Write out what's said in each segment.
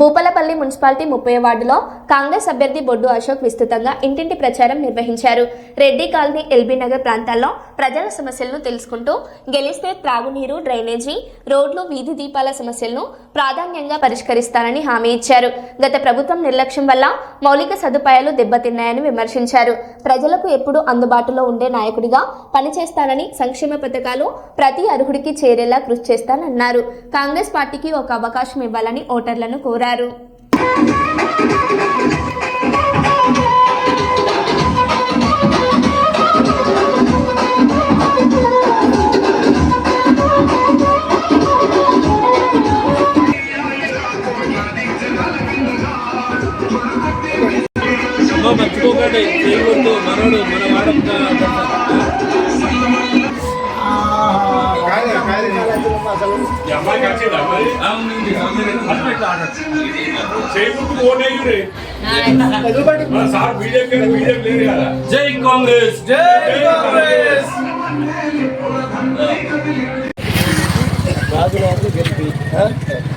Bhupalpally municipality ముప్పై వార్డులో కాంగ్రెస్ అభ్యర్థి బొడ్డు అశోక్ విస్తృతంగా ఇంటింటి ప్రచారం నిర్వహించారు. రెడ్డి కాలనీ ఎల్బీ నగర్ ప్రాంతాల్లో ప్రజల సమస్యలను తెలుసుకుంటూ గెలిస్తే త్రాగునీరు డ్రైనేజీ రోడ్లు వీధి దీపాల సమస్యలను ప్రాధాన్యంగా పరిష్కరిస్తానని హామీ ఇచ్చారు. గత ప్రభుత్వం నిర్లక్ష్యం వల్ల మౌలిక సదుపాయాలు దెబ్బతిన్నాయని విమర్శించారు. ప్రజలకు ఎప్పుడూ అందుబాటులో ఉండే నాయకుడిగా పనిచేస్తానని సంక్షేమ పథకాలు ప్రతి అర్హుడికి చేరేలా కృషి చేస్తానన్నారు. కాంగ్రెస్ పార్టీకి ఒక అవకాశం ఇవ్వాలని ఓటర్లను కోరారు. అమ్మ మర్చిపోకండి చేయకూడదు మనోడు మన వాడ జై కాంగ్రెస్. జై కాంగ్రెస్. జై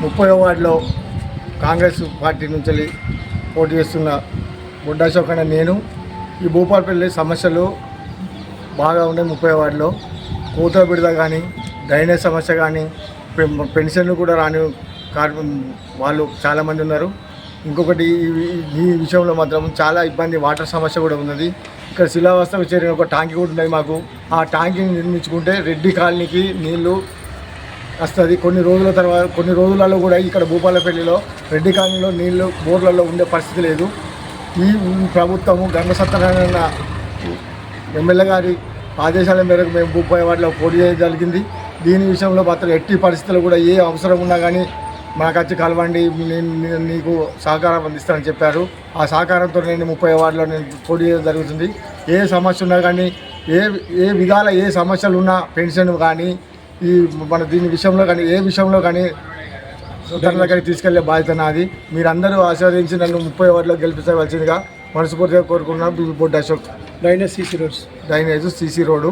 ముప్పై వార్డులో కాంగ్రెస్ పార్టీ నుంచి పోటీ చేస్తున్న బుడ్డా అనే నేను ఈ భూపాలపల్లి సమస్యలు బాగా ఉన్నాయి ముప్పై వార్డులో. కూత బిడద కానీ డ్రైనేజ్ సమస్య కానీ పెన్షన్లు కూడా రాని కార్- వాళ్ళు చాలామంది ఉన్నారు. ఇంకొకటి ఈ- విషయంలో మాత్రం చాలా ఇబ్బంది వాటర్ సమస్య కూడా ఉన్నది. ఇక్కడ శిలావస్థకు చేరిన ఒక ట్యాంక్ కూడా ఉన్నది మాకు. ఆ ట్యాంకీని నిర్మించుకుంటే రెడ్డి కాలనీకి నీళ్ళు వస్తుంది. కొన్ని రోజుల తర్వాత కొన్ని రోజులలో కూడా ఇక్కడ భూపాలపల్లిలో రెడ్డి కాలనీలో నీళ్ళు బోర్లలో ఉండే పరిస్థితి లేదు. ఈ ప్రభుత్వము గంగ సత్యనారాయణ ఎమ్మెల్యే గారి ఆదేశాల మేరకు మేము భూపాయ వాటిలో పోటీ చేయడం జరిగింది దీని విషయంలో మాత్రం ఎట్టి పరిస్థితులు కూడా ఏ అవసరం ఉన్నా కానీ మాకు వచ్చి కలవండి నేను నీకు సహకారం అందిస్తానని చెప్పారు. ఆ సహకారంతో నేను ముప్పై వార్డులో నేను పోటీ చేయడం జరుగుతుంది. ఏ సమస్య ఉన్నా కానీ ఏ ఏ విధాల ఏ సమస్యలు ఉన్నా పెన్షన్ కానీ ఈ మన దీని విషయంలో కానీ ఏ విషయంలో కానీ తన దగ్గరికి తీసుకెళ్ళే బాధ్యత నాది. మీరందరూ ఆశీర్వదించి నన్ను ముప్పై వార్డులో గెలిపించవలసిందిగా మనస్ఫూర్తిగా కోరుకున్నాం Boddu Ashok. Drainage CC roads. Drainage CC road.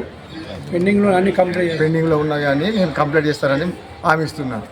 పెండింగ్లో అన్ని కంప్లీట్ పెండింగ్లో ఉన్నాయి కానీ నేను కంప్లీట్ చేస్తానని హామీ ఇస్తున్నాను.